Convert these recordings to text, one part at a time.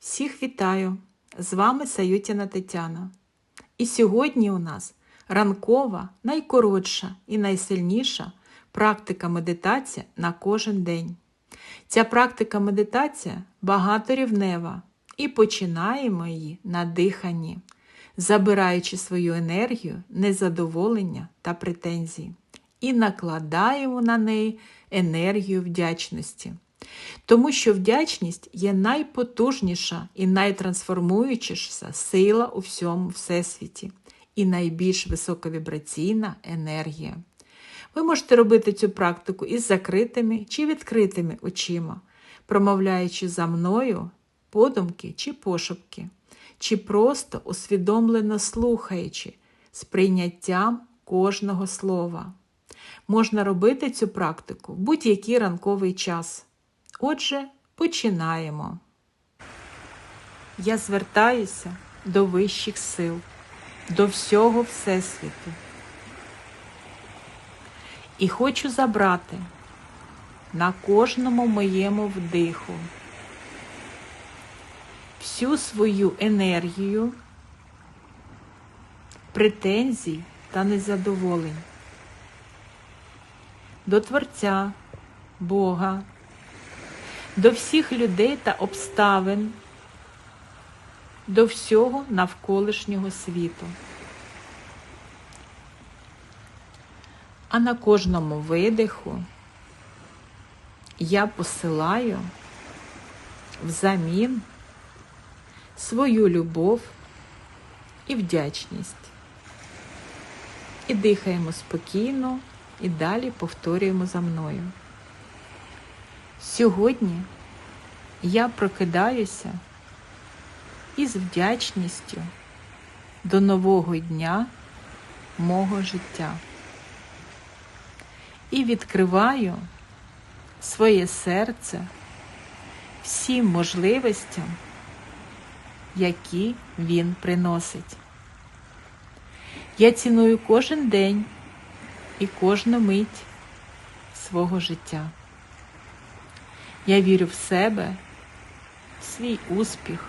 Всіх вітаю! З вами Саютіна Тетяна. І сьогодні у нас ранкова, найкоротша і найсильніша практика медитації на кожен день. Ця практика медитація багаторівнева і починаємо її на диханні, забираючи свою енергію, незадоволення та претензії, і накладаємо на неї енергію вдячності. Тому що вдячність є найпотужніша і найтрансформуючіша сила у всьому всесвіті і найбільш високовібраційна енергія. Ви можете робити цю практику із закритими чи відкритими очима, промовляючи за мною подумки чи пошепки, чи просто усвідомлено слухаючи з прийняттям кожного слова. Можна робити цю практику в будь-який ранковий час. Отже, починаємо. Я звертаюся до вищих сил, до всього Всесвіту. І хочу забрати на кожному моєму вдиху всю свою енергію, претензій та незадоволень до Творця, Бога, до всіх людей та обставин, до всього навколишнього світу. А на кожному видиху я посилаю взамін свою любов і вдячність. І дихаємо спокійно, і далі повторюємо за мною. Сьогодні я прокидаюся із вдячністю до нового дня мого життя і відкриваю своє серце всім можливостям, які він приносить. Я ціную кожен день і кожну мить свого життя. Я вірю в себе, в свій успіх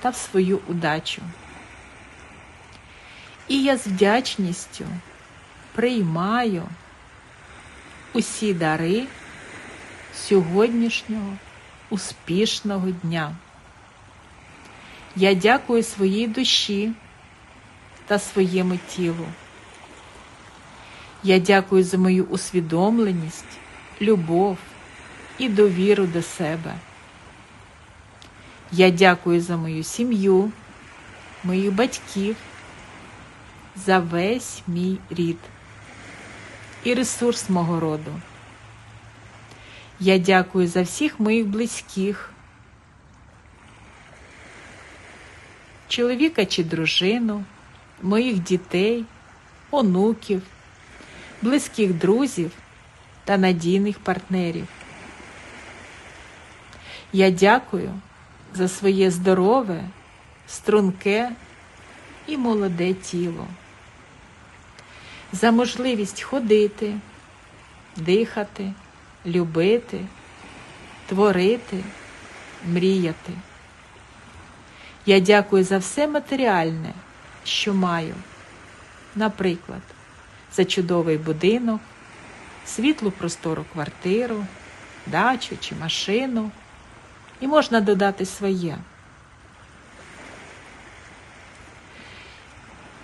та в свою удачу. І я з вдячністю приймаю усі дари сьогоднішнього успішного дня. Я дякую своїй душі та своєму тілу. Я дякую за мою усвідомленість, любов і довіру до себе. Я дякую за мою сім'ю, моїх батьків, за весь мій рід і ресурс мого роду. Я дякую за всіх моїх близьких, чоловіка чи дружину, моїх дітей, онуків, близьких друзів та надійних партнерів. Я дякую за своє здорове, струнке і молоде тіло, за можливість ходити, дихати, любити, творити, мріяти. Я дякую за все матеріальне, що маю, наприклад, за чудовий будинок, світлу простору квартиру, дачу чи машину. І можна додати своє.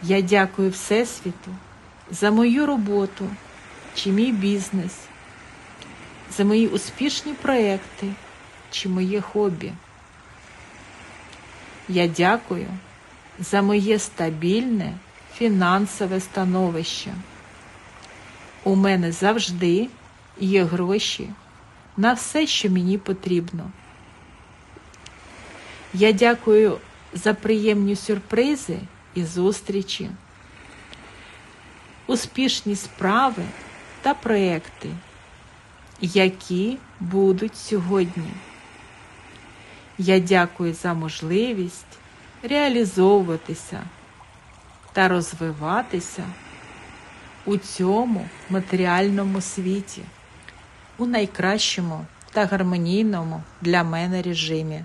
Я дякую Всесвіту за мою роботу чи мій бізнес, за мої успішні проекти чи моє хобі. Я дякую за моє стабільне фінансове становище. У мене завжди є гроші на все, що мені потрібно. Я дякую за приємні сюрпризи і зустрічі, успішні справи та проекти, які будуть сьогодні. Я дякую за можливість реалізовуватися та розвиватися у цьому матеріальному світі, у найкращому та гармонійному для мене режимі